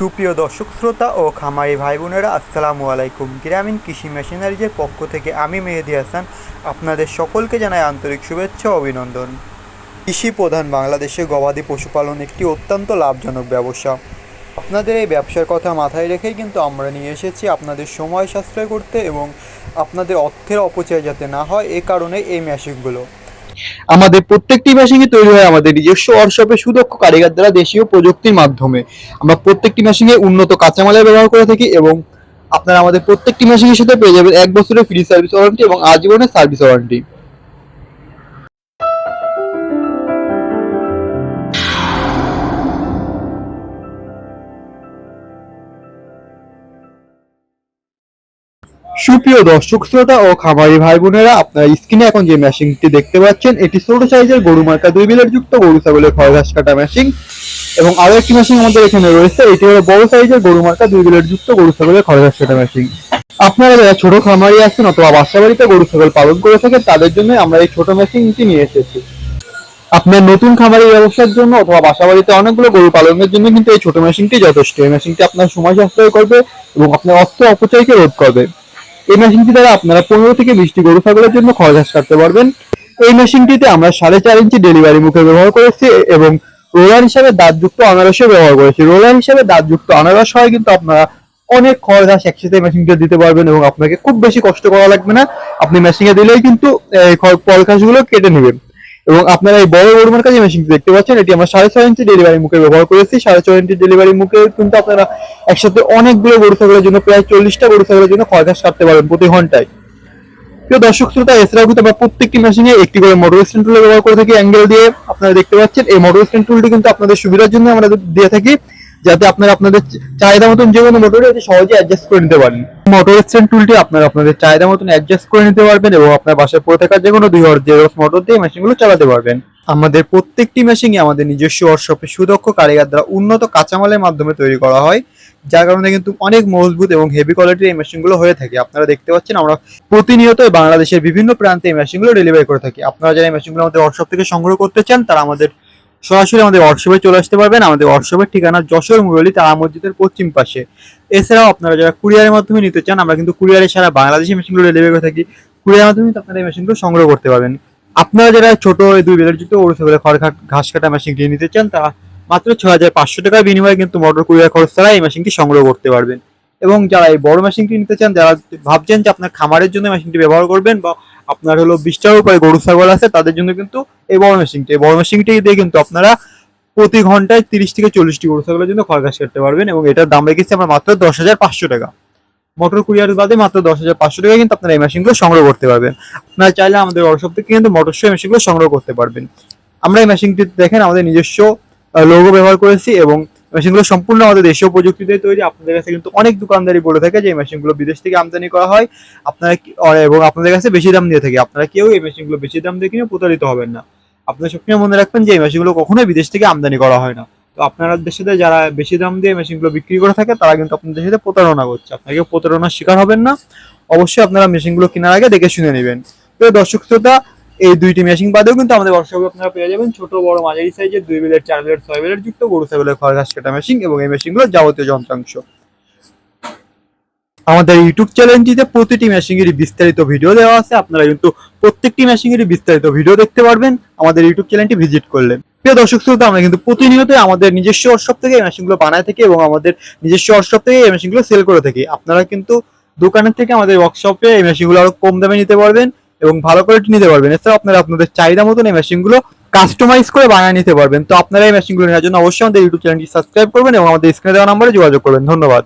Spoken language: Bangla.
সুপ্রিয় দর্শক, শ্রোতা ও খামারি ভাই বোনেরা আসসালামু আলাইকুম। গ্রামীণ কৃষি মেশিনারিজের পক্ষ থেকে আমি মেহেদি হাসান আপনাদের সকলকে জানাই আন্তরিক শুভেচ্ছা অভিনন্দন। কৃষি প্রধান বাংলাদেশে গবাদি পশুপালন একটি অত্যন্ত লাভজনক ব্যবসা। আপনাদের এই ব্যবসার কথা মাথায় রেখেই কিন্তু আমরা নিয়ে এসেছি আপনাদের সময় সাশ্রয় করতে এবং আপনাদের অর্থের অপচয় যাতে না হয়, এ কারণে এই মেশিনগুলো। আমাদের প্রত্যেকটি মেশিনই তৈরি হয় আমাদের নিজস্ব ওয়ার্কশপে সুদক্ষ কারিগর দ্বারা দেশীয় প্রযুক্তির মাধ্যমে। আমরা প্রত্যেকটি মেশিনে উন্নত কাঁচামালের ব্যবহার করে থাকি এবং আপনারা আমাদের প্রত্যেকটি মেশিনের সাথে পেয়ে যাবেন এক বছরের ফ্রি সার্ভিস ওয়ারেন্টি এবং আজীবনের সার্ভিস ওয়ারেন্টি সুপ্রিয় দর্শক শ্রোতা ও খামারি ভাই বোনেরা আপনারা স্ক্রিনে এখন যে মেশিনটি দেখতে পাচ্ছেন, এটি ছোট সাইজের গরু মার্কা দুই বিলের যুক্ত গরু ছাগলের খড় ঘাস কাটা মেশিন। এবং আরও একটি মেশিন আমাদের এখানে রয়েছে, এটি হলো বড় সাইজের গরু মার্কা দুই বিলের যুক্ত গরু ছাগলের খড় ঘাস কাটা মেশিন। আপনারা যারা ছোট খামারি আছেন অথবা বাসা বাড়িতে গরু ছাগল পালন করে থাকেন, তাদের জন্য আমরা এই ছোট মেশিনটি নিয়ে এসেছি। আপনার নতুন খামারি ব্যবসার জন্য অথবা বাসা বাড়িতে অনেকগুলো গরু পালনের জন্য কিন্তু এই ছোট মেশিনটি যথেষ্ট। এই মেশিনটি আপনার সময় সাশ্রয় করবে এবং আপনার অর্থ অপচয়কে রোধ করবে। এই মেশিনটি দ্বারা আপনারা পনেরো থেকে বিশটি গরু ছাগলের জন্য খরচ কাটতে পারবেন। এই মেশিনটিতে আমরা সাড়ে চার ইঞ্চি ডেলিভারি মুখে ব্যবহার করেছি এবং রোলার হিসাবে দাঁতযুক্ত আনারসও ব্যবহার করেছি। রোলার হিসাবে দাঁতযুক্ত আনারস হয় কিন্তু আপনারা অনেক খরচ একসাথে মেশিনটা দিতে পারবেন এবং আপনাকে খুব বেশি কষ্ট করা লাগবে না। আপনি মেশিনে দিলেই কিন্তু এই ফল ঘাসগুলো কেটে নেবেন। এবং আপনারা এই বড় মার্কা যে মেশিনটি দেখতে পাচ্ছেন, এটি আমরা সাড়ে ছয় ইঞ্চি ডেলিভারি মুখে ব্যবহার করেছি। সাড়ে ছয় ইঞ্চি ডেলিভারি মুখে কিন্তু আপনারা একসাথে অনেকগুলো গরু ছাগলের জন্য, প্রায় চল্লিশটা গরু ছাগলের জন্য খড় ঘাস কাটতে পারবেন প্রতি ঘন্টায়। প্রিয় দর্শক শ্রোতা, এছাড়াও কিন্তু আমরা প্রত্যেকটি মেশিনে একটি করে মোটর স্ট্যান্ড টুল ব্যবহার করে থাকি। অ্যাঙ্গেল দিয়ে আপনারা দেখতে পাচ্ছেন, এই মোটর স্ট্যান্ড টুলটি কিন্তু আপনাদের সুবিধার জন্য আমরা দিয়ে থাকি, যাতে আপনারা আপনাদের চাহিদা মতন যে কোনো মোটরে সহজে অ্যাডজাস্ট করে নিতে পারেন। মোটর স্ট্যান্ড টুলটি আপনারা আপনাদের চাহিদা মতন অ্যাডজাস্ট করে নিতে পারবেন এবং আপনার বাসায় পড়ে থাকা যে কোনো দুই জেরক্স মোটর দিয়ে মেশিনগুলো চালাতে পারবেন। আমাদের প্রত্যেকটি মেশিনই আমাদের নিজস্ব ওয়ার্কশপে সুদক্ষ কারিগর দ্বারা উন্নত কাঁচামালের মাধ্যমে তৈরি করা হয়, যার কারণে কিন্তু অনেক মজবুত এবং হেভি কোয়ালিটির এই মেশিনগুলো হয়ে থাকে। আপনারা দেখতে পাচ্ছেন আমরা প্রতিনিয়ত বাংলাদেশের বিভিন্ন প্রান্তে এই মেশিনগুলো ডেলিভারি করে থাকি। আপনারা যারা এই মেশিনগুলো আমাদের ওয়ার্কশপ থেকে সংগ্রহ করতে চান, তারা আমাদের সরাসরি আমাদের ওয়ার্কশপে চলে আসতে পারবেন। আমাদের ওয়ার্কশপের ঠিকানা যশোর মুরলী তারা মসজিদের পশ্চিম পাশে। এছাড়াও আপনারা যারা কুরিয়ারের মাধ্যমে নিতে চান, আমরা কিন্তু কুরিয়ারে সারা বাংলাদেশি মেশিনগুলো ডেলিভারি করে থাকি। কুরিয়ারের মাধ্যমে কিন্তু আপনারা এই মেশিনগুলো সংগ্রহ করতে পারবেন। আপনারা যারা ছোট, এই দুই বেলের যুক্ত ওর সেগুলো খড়ঘাট ঘাস কাটা মেশিনটি নিতে চান, তারা মাত্র ছ হাজার পাঁচশো টাকার বিনিময়ে কিন্তু মোটর কুরিয়ার খরচ ছাড়া এই মেশিনটি সংগ্রহ করতে পারবেন। এবং যারা এই বড় মেশিনটি নিতে চান, যারা ভাবছেন যে আপনার খামারের জন্য মেশিনটি ব্যবহার করবেন বা আপনার হলো বিশটার উপরে গরু, ছাগল আছে, তাদের জন্য কিন্তু এই বড় মেশিনটি এই বড় মেশিনটি দিয়ে কিন্তু আপনারা প্রতি ঘন্টায় তিরিশ থেকে চল্লিশটি গরু, ছাগলের জন্য খড় ঘাস কাটতে পারবেন এবং এটার দাম রেখেছি আমরা মাত্র দশ হাজার পাঁচশো টাকা। মোটর কুরিয়ার বাদে মাত্র দশ হাজার পাঁচশো টাকা কিন্তু আপনারা এই মেশিনগুলো সংগ্রহ করতে পারবেন। আপনারা চাইলে আমাদের ওয়ার্কশপ থেকে কিন্তু মোটর সহ মেশিনগুলো সংগ্রহ করতে পারবেন। আমরা এই মেশিনটি দেখেন, আমাদের নিজস্ব লোগো ব্যবহার করেছি এবং মেশিনগুলো সম্পূর্ণ আমাদের দেশীয় প্রযুক্তিতে তৈরি। আপনাদের কাছে কিন্তু অনেক দোকানদারি বলে থাকে যে, এই মেশিনগুলো বিদেশ থেকে আমদানি করা হয়। আপনারা এবং আপনাদের কাছে বেশি দাম দিয়ে থাকে। আপনারা কেউ এই মেশিনগুলো বেশি দাম দিয়ে কিনে প্রতারিত হবেন না। আপনারা সবসময় মনে রাখবেন যে, এই মেশিনগুলো কখনোই বিদেশ থেকে আমদানি করা হয় না। তো আপনাদের সাথে যারা বেশি দাম দিয়ে মেশিনগুলো বিক্রি করে থাকে, তারা কিন্তু আপনাদের সাথে প্রতারণা করছে। আপনাকে প্রতারণার শিকার হবেন না। অবশ্যই আপনারা মেশিনগুলো কেনার আগে দেখে শুনে নেবেন। তো দর্শক, শ্রোতা এই দুইটি মেশিন বাদেও কিন্তু আমাদের ওয়ার্কশপে আপনারা পেয়ে যাবেন ছোট, বড়, মাঝারি সাইজের দুই বিলের চার বিলের ছয় বিলের যুক্ত গরু, ছাগলের খড়, ঘাস কাটা মেশিন এবং এই মেশিনগুলো যাবতীয় যন্ত্রাংশ। আমাদের ইউটিউব চ্যানেলটিতে প্রতিটি মেশিনেরই বিস্তারিত ভিডিও দেওয়া আছে। আপনারা কিন্তু প্রত্যেকটি মেশিনেরই বিস্তারিত ভিডিও দেখতে পারবেন। আমাদের ইউটিউব চ্যানেলটি ভিজিট করলে। প্রিয় দর্শক শ্রোতা, আমরা কিন্তু প্রতিনিয়ত আমাদের নিজস্ব ওয়ার্কশপ থেকে এই মেশিনগুলো বানায় থাকি এবং আমাদের নিজস্ব ওয়ার্কশপ থেকে এই মেশিনগুলো সেল করে থাকি। আপনারা কিন্তু দোকানের থেকে আমাদের ওয়ার্কশপে এই মেশিনগুলো আরও কম দামে নিতে পারবেন। এবং ভালো কোয়ালিটি নিতে পারবেন। এছাড়াও আপনারা আপনাদের চাহিদা মতন এই মেশিনগুলো কাস্টমাইজ করে বানিয়ে নিতে পারবেন। তো আপনারা এই মেশিনগুলো নেওয়ার জন্য অবশ্যই আমাদের ইউটিউব চ্যানেলটি সাবস্ক্রাইব করবেন এবং আমাদের স্ক্রিনে দেওয়া নম্বরে যোগাযোগ করবেন। ধন্যবাদ।